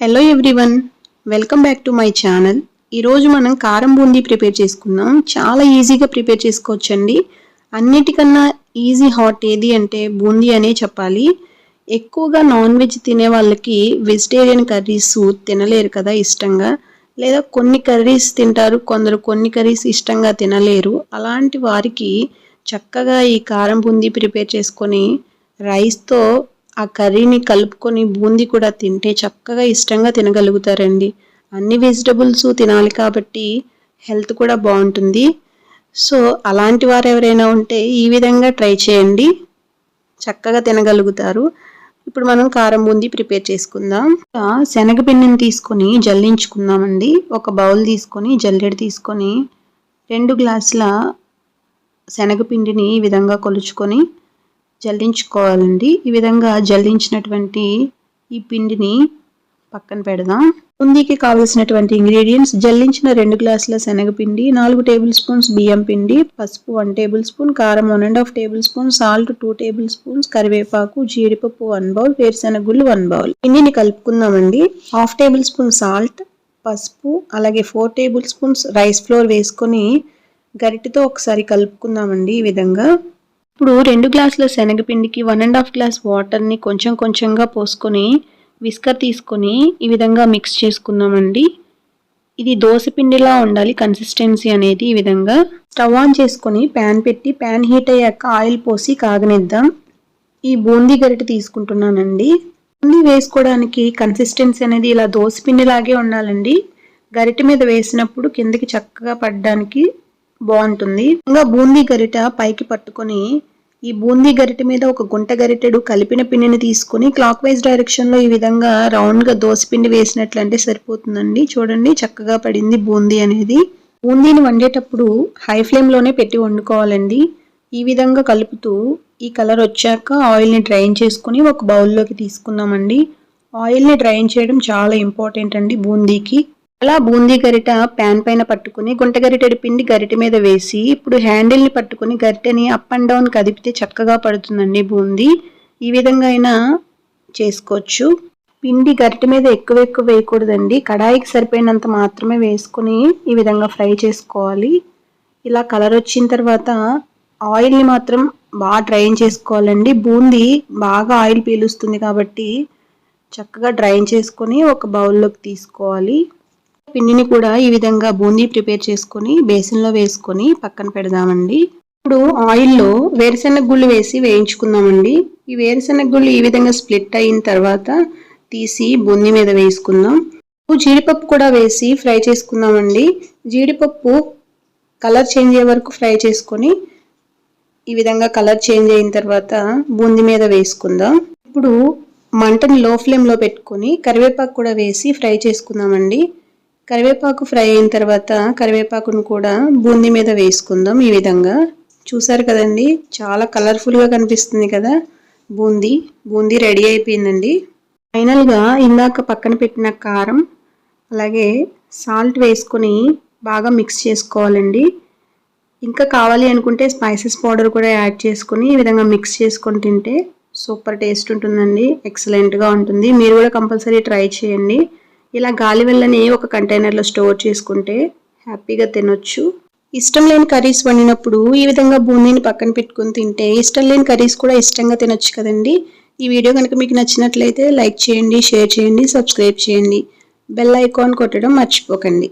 Hello everyone welcome back to my channel ఈరోజు మనం కారం బూందీ ప్రిపేర్ చేసుకుందాం. చాలా ఈజీగా ప్రిపేర్ చేసుకోవచ్చండి. అన్నిటికన్నా ఈజీ హాట్ ఏది అంటే బూందీ అనే చెప్పాలి. ఎక్కువగా నాన్ వెజ్ తినే వాళ్ళకి వెజిటేరియన్ కర్రీస్ తినలేరు కదా ఇష్టంగా. లేదా కొన్ని కర్రీస్ తింటారు కొందరు కొన్ని కర్రీస్ ఇష్టంగా తినలేరు. అలాంటి వారికి చక్కగా ఈ కారం బూందీ ప్రిపేర్ చేసుకొని రైస్తో ఆ కర్రీని కలుపుకొని బూందీ కూడా తింటే చక్కగా ఇష్టంగా తినగలుగుతారండి. అన్ని వెజిటబుల్స్ తినాలి కాబట్టి హెల్త్ కూడా బాగుంటుంది. సో అలాంటి వారు ఎవరైనా ఉంటే ఈ విధంగా ట్రై చేయండి. చక్కగా తినగలుగుతారు. ఇప్పుడు మనం కారం బూందీ ప్రిపేర్ చేసుకుందాం. శనగపిండిని తీసుకొని జల్లించుకుందామండి. ఒక బౌల్ తీసుకొని జల్లెడ తీసుకొని రెండు గ్లాసుల శనగపిండిని ఈ విధంగా కొలుచుకొని జల్లించుకోవాలండి. ఈ విధంగా జల్లించినటువంటి ఈ పిండిని పక్కన పెడదాం. బూందీకి కావలసినటువంటి ఇంగ్రీడియంట్స్ జల్లించిన రెండు గ్లాసుల శనగపిండి నాలుగు టేబుల్ స్పూన్స్ బియ్యం పిండి పసుపు వన్ టేబుల్ స్పూన్ కారం one and half table spoon salt two table spoons కరివేపాకు జీడిపప్పు వన్ బౌల్ వేరుశెనగుళ్ళు వన్ బౌల్. పిండిని కలుపుకుందామండి. హాఫ్ టేబుల్ స్పూన్ సాల్ట్ పసుపు అలాగే four table spoons rice flour వేసుకొని గరిటతో ఒకసారి కలుపుకుందామండి ఈ విధంగా. ఇప్పుడు రెండు గ్లాసుల శనగపిండికి వన్ అండ్ హాఫ్ గ్లాస్ వాటర్ని కొంచెం కొంచెంగా పోసుకొని విస్కర్ తీసుకొని ఈ విధంగా మిక్స్ చేసుకుందామండి. ఇది పిండిలా ఉండాలి కన్సిస్టెన్సీ అనేది ఈ విధంగా. స్టవ్ ఆన్ చేసుకొని ప్యాన్ పెట్టి ప్యాన్ హీట్ అయ్యాక ఆయిల్ పోసి కాగనిద్దాం. ఈ బూందీ గరిటె తీసుకుంటున్నానండి. బూందీ వేసుకోవడానికి కన్సిస్టెన్సీ అనేది ఇలా పిండిలాగే ఉండాలండి. గరిటె మీద వేసినప్పుడు కిందకి చక్కగా పడడానికి బాగుంటుంది. ఇంకా బూందీ గరిట పైకి పట్టుకొని ఈ బూందీ గరిటె మీద ఒక గుంట గరిటెడు కలిపిన పిండిని తీసుకుని క్లాక్ వైజ్ డైరెక్షన్లో ఈ విధంగా రౌండ్గా పిండి వేసినట్లంటే సరిపోతుందండి. చూడండి చక్కగా పడింది బూందీ అనేది. బూందీని వండేటప్పుడు హై ఫ్లేమ్లోనే పెట్టి వండుకోవాలండి. ఈ విధంగా కలుపుతూ ఈ కలర్ వచ్చాక ఆయిల్ని డ్రైన్ చేసుకుని ఒక బౌల్లోకి తీసుకుందామండి. ఆయిల్ని డ్రైన్ చేయడం చాలా ఇంపార్టెంట్ అండి బూందీకి. అలా బూందీ గరిట ప్యాన్ పైన పట్టుకుని గుంటగరిటెడి పిండి గరిటె మీద వేసి ఇప్పుడు హ్యాండిల్ని పట్టుకుని గరిటెని అప్ అండ్ డౌన్ కదిపితే చక్కగా పడుతుందండి బూందీ. ఈ విధంగా అయినా చేసుకోవచ్చు. పిండి గరిటె మీద ఎక్కువ ఎక్కువ వేయకూడదండి. కడాయికి సరిపోయినంత మాత్రమే వేసుకుని ఈ విధంగా ఫ్రై చేసుకోవాలి. ఇలా కలర్ వచ్చిన తర్వాత ఆయిల్ని మాత్రం బాగా డ్రైన్ చేసుకోవాలండి. బూందీ బాగా ఆయిల్ పీలుస్తుంది కాబట్టి చక్కగా డ్రైన్ చేసుకొని ఒక బౌల్లోకి తీసుకోవాలి. పిండిని కూడా ఈ విధంగా బూందీ ప్రిపేర్ చేసుకొని బేసిన్లో వేసుకొని పక్కన పెడదామండి. ఇప్పుడు ఆయిల్లో వేరుశెనగ గుళ్ళు వేసి వేయించుకుందామండి. ఈ వేరుశెనగ గుళ్ళు ఈ విధంగా స్ప్లిట్ అయిన తర్వాత తీసి బూందీ మీద వేసుకుందాం. జీడిపప్పు కూడా వేసి ఫ్రై చేసుకుందామండి. జీడిపప్పు కలర్ చేంజ్ అయ్యే వరకు ఫ్రై చేసుకొని ఈ విధంగా కలర్ చేంజ్ అయిన తర్వాత బూందీ మీద వేసుకుందాం. ఇప్పుడు మంటని లో ఫ్లేమ్లో పెట్టుకొని కరివేపాకు కూడా వేసి ఫ్రై చేసుకుందామండి. కరివేపాకు ఫ్రై అయిన తర్వాత కరివేపాకును కూడా బూందీ మీద వేసుకుందాం ఈ విధంగా. చూసారు కదండి చాలా కలర్ఫుల్గా కనిపిస్తుంది కదా బూందీ. బూందీ రెడీ అయిపోయిందండి. ఫైనల్గా ఇందాక పక్కన పెట్టిన కారం అలాగే సాల్ట్ వేసుకొని బాగా మిక్స్ చేసుకోవాలండి. ఇంకా కావాలి అనుకుంటే స్పైసెస్ పౌడర్ కూడా యాడ్ చేసుకుని ఈ విధంగా మిక్స్ చేసుకొని తింటే సూపర్ టేస్ట్ ఉంటుందండి ఎక్సలెంట్గా ఉంటుంది. మీరు కూడా కంపల్సరీ ట్రై చేయండి. ఇలా గాలి వెళ్ళని ఒక కంటైనర్లో స్టోర్ చేసుకుంటే హ్యాపీగా తినొచ్చు. ఇష్టం లేని కర్రీస్ వండినప్పుడు ఈ విధంగా బూందీని పక్కన పెట్టుకుని తింటే ఇష్టం లేని కర్రీస్ కూడా ఇష్టంగా తినొచ్చు కదండి. ఈ వీడియో కనుక మీకు నచ్చినట్లయితే లైక్ చేయండి షేర్ చేయండి సబ్స్క్రైబ్ చేయండి. బెల్ ఐకాన్ కొట్టడం మర్చిపోకండి.